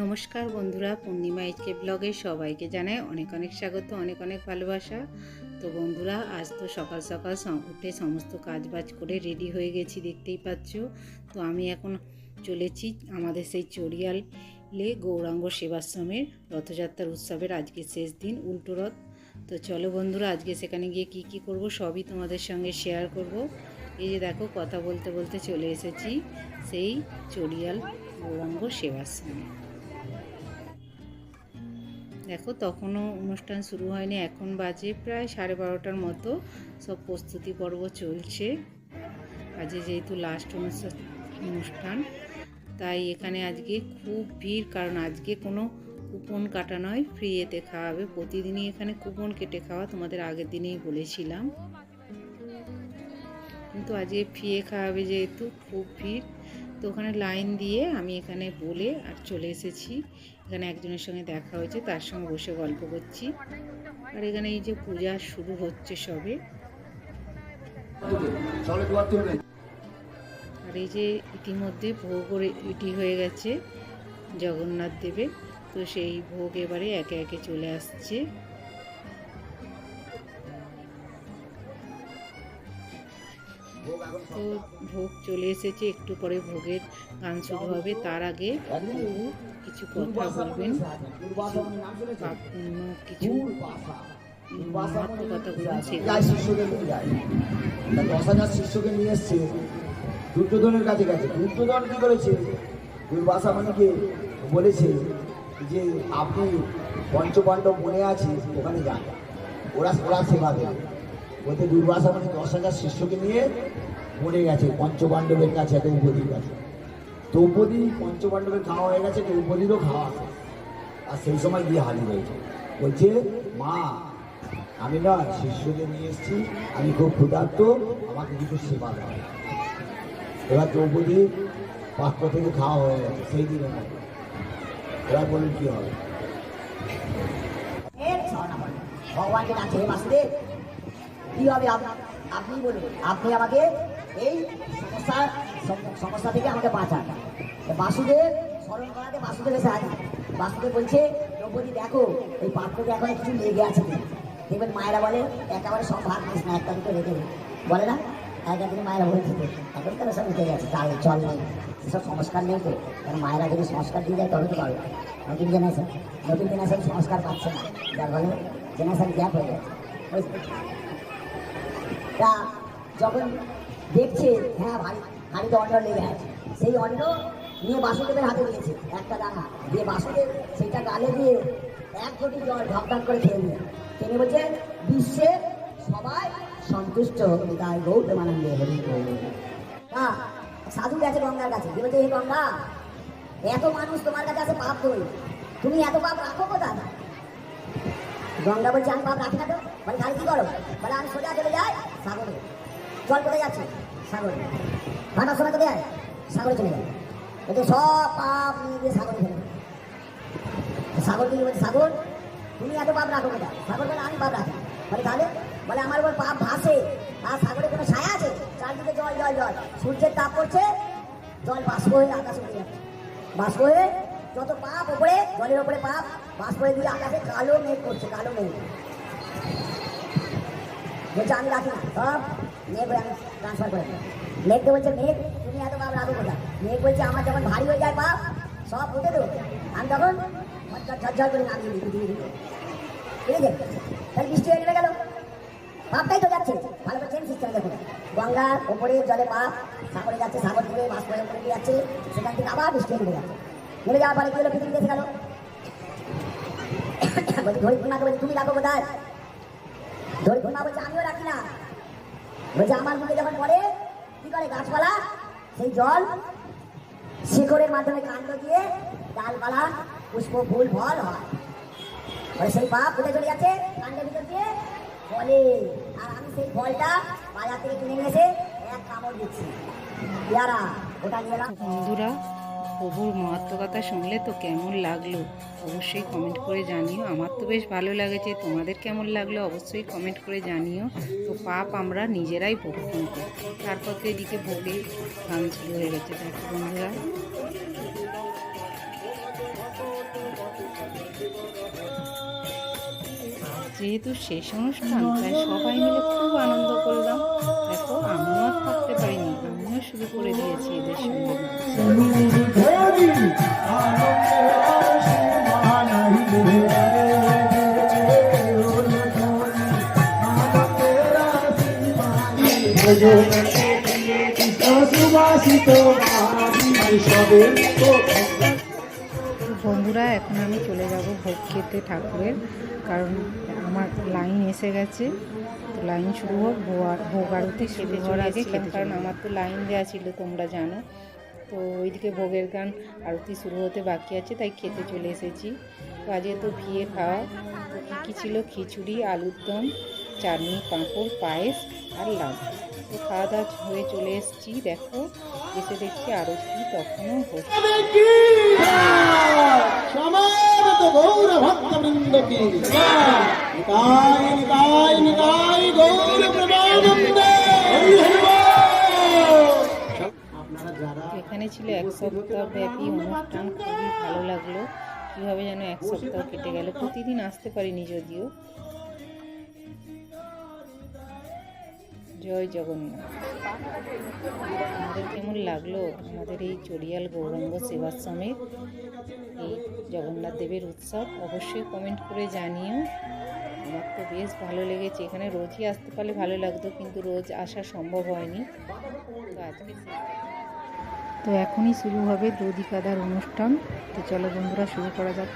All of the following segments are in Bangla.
নমস্কার বন্ধুরা, পূর্ণিমা এইচকে ব্লগে সবাইকে জানাই অনেক অনেক স্বাগত, অনেক অনেক ভালোবাসা। তো বন্ধুরা, আজ তো সকাল সকাল উঠে সমস্ত কাজ বাজ করে রেডি হয়ে গেছি, দেখতেই পাচ্ছ। তো আমি এখন চলেছি আমাদের সেই চড়িয়ালে গৌরাঙ্গ সেবাশ্রমের রথযাত্রার উৎসবের আজকে শেষ দিন, উল্টো রথ। তো চলো বন্ধুরা, আজকে সেখানে গিয়ে কি কি করব সবই তোমাদের সঙ্গে শেয়ার করব। এই যে দেখো, কথা বলতে বলতে চলে এসেছি সেই চড়িয়াল গৌরাঙ্গ সেবাশ্রমে দেখো, তখনও অনুষ্ঠান শুরু হয়নি, এখন বাজে প্রায় সাড়ে বারোটার মতো। সব প্রস্তুতি পর্ব চলছে। আজকে যেহেতু লাস্ট অনুষ্ঠান অনুষ্ঠান, তাই এখানে আজকে খুব ভিড়, কারণ আজকে কোনো কুপন কাটা নয় ফ্রি এতে খাওয়াবে। প্রতিদিনই এখানে কুপন কেটে খাওয়া তোমাদের আগের দিনেই বলেছিলাম। কিন্তু আজকে ফিয়ে খাওয়াবে যেহেতু, খুব ভিড়। তো ওখানে লাইন দিয়ে আমি এখানে বলে আর চলে এসেছি। এখানে একজনের সঙ্গে দেখা হয়েছে, তার সঙ্গে বসে গল্প করছি। আর এখানে এই যে পূজা শুরু হচ্ছে সবে। আর এই যে ইতিমধ্যে ভোগ রেডি হয়ে গেছে জগন্নাথ দেবে তো সেই ভোগ এবারে একে একে চলে আসছে। তো ভোগ চলে এসেছে, একটু পরে ভোগের গান শুরু হবে। তার আগে কিছু কথা বলবেন। কিছু দশ হাজার শিষ্যকে নিয়ে দুর্যোধনের কাছে গেছে। দুর্যোধন কি করেছে? দুর্বাসা মানিকে বলেছে যে আপনি পঞ্চপাণ্ডব মনে আছে ওখানে যান। ওরা ওরা সেবা দেবে। বলতে দুর্বাসা মানে দশ হাজার শিষ্যকে নিয়ে মরে গেছে, পঞ্চপাণ্ডবের কাছে দ্রৌপদীর কাছে দ্রৌপদী পঞ্চপাণ্ডবের খাওয়া হয়ে গেছে দ্রৌপদীরও খাওয়া আছে। আর সেই সময় গিয়ে হারিয়ে হয়েছে। বলছে, মা, আমি না শিষ্যকে নিয়ে এসেছি, আমি খুব ক্ষুধার্ত, আমাকে কিছু সেবা দাও। এবার দ্রৌপদী পাত্র থেকে খাওয়া হয়ে গেছে, সেই দিনের এবার বলুন কি হবে? ভগবানকে ডাকছে, হে বাসুদেব, কি হবে আপ- আপনি বলুন, আপনি আমাকে এই সমস্যা সম- সমস্যা থেকে আমাকে বাঁচান। বাসুদেব, স্মরণ করাতে বাসুদেব এসে হাজির। বাসুদেব বলছে, দ্রৌপদী, দেখো, এই পাত্রতে এখন কিছু লেগে আছে দেখবেন মায়েরা বলে, একেবারে সব ভাগ না, একটা দুটো রেখে। বলে না? আগের দিনে মায়েরা বলেছে এখন তারা সব উঠে গেছে? নেই। সংস্কার নেই তো। কারণ মায়েরা যদি সংস্কার দিয়ে যায়, তবে তো নতুন জেনারেশন নতুন জেনারেশন সংস্কার পাচ্ছে না। যার ফলে জেনারেশন গ্যাপ হয়ে যাচ্ছে। তা যখন দেখছে হ্যাঁ ভাই হাড়িতে অন্ন লেগে আছে। সেই অন্ন নিয়ে বাসুদেবের হাতে দিয়েছে একটা দানা। দিয়ে বাসুদেব সেটা গালে দিয়ে এক কোটি জল ঢকঢক করে খেয়ে নিয়ে তিনি বলছে, বিশ্বের সন্তুষ্ট তাই গৌতম আনন্দে হরি। হ্যাঁ সাধু গেছে গঙ্গার কাছে। দিয়ে বলছে হে গঙ্গা? এত মানুষ তোমার কাছে আছে পাপ করি। তুমি এত পাপ রাখো কোথায়? গঙ্গা বলছে, আমি পাপ রাখি না তো। বলে, তাহলে কি করো? বলে, আমি সোজা চলে যাই সাগরে। জল কোথায় যাচ্ছে? সাগরে। ভাটা সোনা কোথায়? যায় সাগরে চলে যায় বলছে, সব পাপ নিয়ে গিয়ে সাগরে ফেলে। সাগর দিয়ে বলছে? সাগর, তুমি এত পাপ রাখো কোথায়? সাগর বলে, আমি পাপ রাখি বলে, তাহলে বলে আমার উপর পাপ ভাসে, আর সাগরে কোনো ছায়া আছে? চারদিকে জল জল জল। সূর্যের তাপ পড়ছে, জল বাষ্প হয়ে আকাশে উঠে যাচ্ছে। বাষ্প হয়ে যত পাপ ওপরে জলের ওপরে পাপ, বাষ্প হয়ে দিয়ে আকাশে কালো মেঘ করছে, কালো মেঘ। বলছে, আমি রাখি সব মেঘ আমি ট্রান্সফার করে। মেঘকে বলছে, মেঘ, তুমি এত পাপ রাখো কোথায়? মেঘ বলছে, আমার যখন ভারী হয়ে যায় পাপ, সব উঠে দেবো। আমি তখন ঝরঝর করে নামিয়ে দিই ঠিক আছে? তাহলে বৃষ্টি হয়ে গেল। পাপটাই তো যাচ্ছে। ভালো করে চেন সিস্টেম দেখুন। গঙ্গার ওপরে জলে পাপ সাগরে যাচ্ছে, সাগর থেকে মাছ করে উপরে যাচ্ছে, সেখান থেকে আবার বৃষ্টি নেমে যাচ্ছে। নেমে যাওয়ার পরে কি হলো? পৃথিবী দেখে গেল। বলছি ধরি পূর্ণাকে বলছি, তুমি রাখো কোথায়? ধরি পূর্ণা বলছে, আমিও রাখি না। বলছে, আমার মুখে যখন পড়ে, কি করে গাছপালা? সেই জল শিকড়ের মাধ্যমে কাণ্ড দিয়ে ডালপালা, পুষ্প, ফুল, ফল হয়। সেই পাপ কোথায় চলে যাচ্ছে? কাণ্ডের ভিতর দিয়ে আর আমি সেই বাজার থেকে কিনে এসে এক কামড় দিচ্ছি। ওটা নিয়ে বন্ধুরা, প্রভুর মহত্ব কথা শুনলে তো কেমন লাগল? অবশ্যই কমেন্ট করে জানিও। আমার তো বেশ ভালো লাগেছে। তোমাদের কেমন লাগল অবশ্যই কমেন্ট করে জানিও। তো পাপ আমরা নিজেরাই ভোগ কিন্তু তারপর তো এদিকে ভোগে গান শুরু হয়ে গেছে। দেখো বন্ধুরা যেহেতু শেষ অনুষ্ঠান তাই সবাই মিলে খুব আনন্দ করলাম, দেখো আমিও আর থাকতে পারিনি, আমিও শুরু করে দিয়েছি এদের সঙ্গে। বন্ধুরা, এখন আমি চলে যাব ভোগ খেতে ঠাকুরের, কারণ আমার লাইন এসে গেছে। তো লাইন শুরু হোক ভোগ- ভোগ আরতি শুরু হওয়ার আগে খেতে কারণ আমার তো লাইন দেওয়া ছিল তোমরা জানো। তো ওইদিকে ভোগের গান আরতি শুরু হতে বাকি আছে তাই খেতে চলে এসেছি। তো আজকে তো ভিয়ে খাওয়া। তো কী কী ছিল? খিচুড়ি আলুর দম চাটনি পাঁপড় পায়েস আর লাউ। তো খাওয়া দাওয়া হয়ে চলে এসেছি দেখো। এসে দেখছি আরতি তখনও এখানে ছিল এক সপ্তাহ ব্যাপী অনুষ্ঠান খুবই ভালো লাগল। কীভাবে যেন এক সপ্তাহ কেটে গেল। প্রতিদিন আসতে পারিনি যদিও। জয় জগন্নাথ। আমাদের কেমন লাগল? আমাদের এই চড়িয়াল গৌরাঙ্গ সেবাশ্রমের এই জগন্নাথ দেবের উৎসব, অবশ্যই কমেন্ট করে জানিও। আমার তো বেশ ভালো লেগেছে। এখানে রোজই আসতে পারলে ভালো লাগতো, কিন্তু রোজ আসা সম্ভব হয়নি। তো আজকে তো এখনই শুরু হবে দধিকাদার অনুষ্ঠান। তো চলো বন্ধুরা, শুরু করা যাক।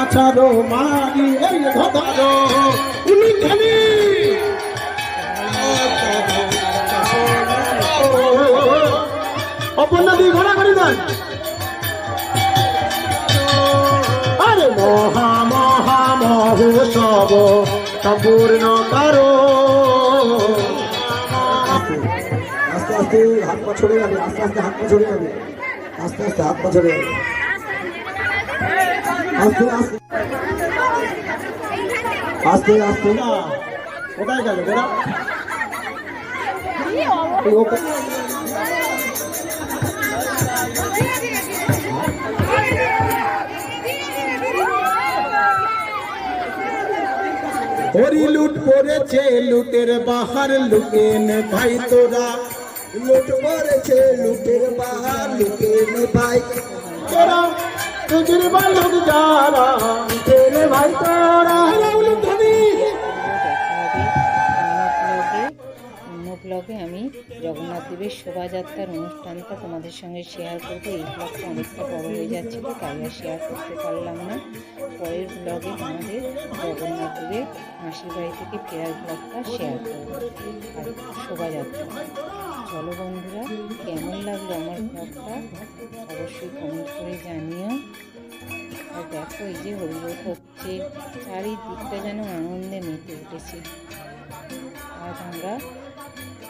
আছাড়ো মারি, এই ধতারো উলুখানি অপর্ণাদি ঘোড়া করে। দেন আরে মহা মহা মহোৎসব, সম্পূর্ণ কারও। আস্তে হাত পা ছড়ে যাবে আস্তে আস্তে হাত পা ছড়ে যাবে আস্তে আস্তে হাত পা ছড়ে যাবে আস্তে আস্তে। আস্তে আস্তে। না কোথায় গেল বেড়া হরি লুট করেছে, লুটের বাহার লুকেন ভাই তোরা। লুট করেছে লুটের বাহার লুটে নে ভাই। তোরা বালক যারা তোরা ব্লগে আমি জগন্নাথ দেবের শোভাযাত্রার অনুষ্ঠানটা তোমাদের সঙ্গে শেয়ার করব। এই ব্লগটা অনেকটা বড় হয়ে যাচ্ছিল তাই আর শেয়ার করতে পারলাম না। পরের ব্লগে আমাদের জগন্নাথ দেবের মাসির বাড়ি থেকে ফেরার ব্লগটা শেয়ার করব। আর শোভাযাত্রা। চলো বন্ধুরা, কেমন লাগল আমার ব্লগটা? অবশ্যই কমেন্ট করে জানিও। আর দেখো, এই যে হরিবোধ হচ্ছে, চারিদিকটা যেন আনন্দে মেতে উঠেছে। আজ আমরা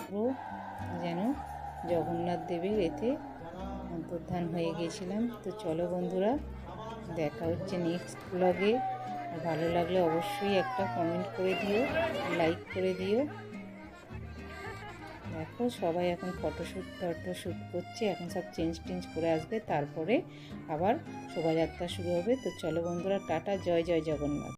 পুরো যেন জগন্নাথ দেবের এতে অন্তর্ধান হয়ে গেছিলাম। তো চলো বন্ধুরা, দেখা হচ্ছে নেক্সট ব্লগে ভালো লাগলে অবশ্যই একটা কমেন্ট করে দিও লাইক করে দিও। দেখো সবাই এখন ফটোশ্যুট টটোশ্যুট করছে, এখন সব চেঞ্জ টেঞ্জ করে আসবে, তারপরে আবার শোভাযাত্রা শুরু হবে। তো চলো বন্ধুরা, টাটা, জয় জয় জগন্নাথ।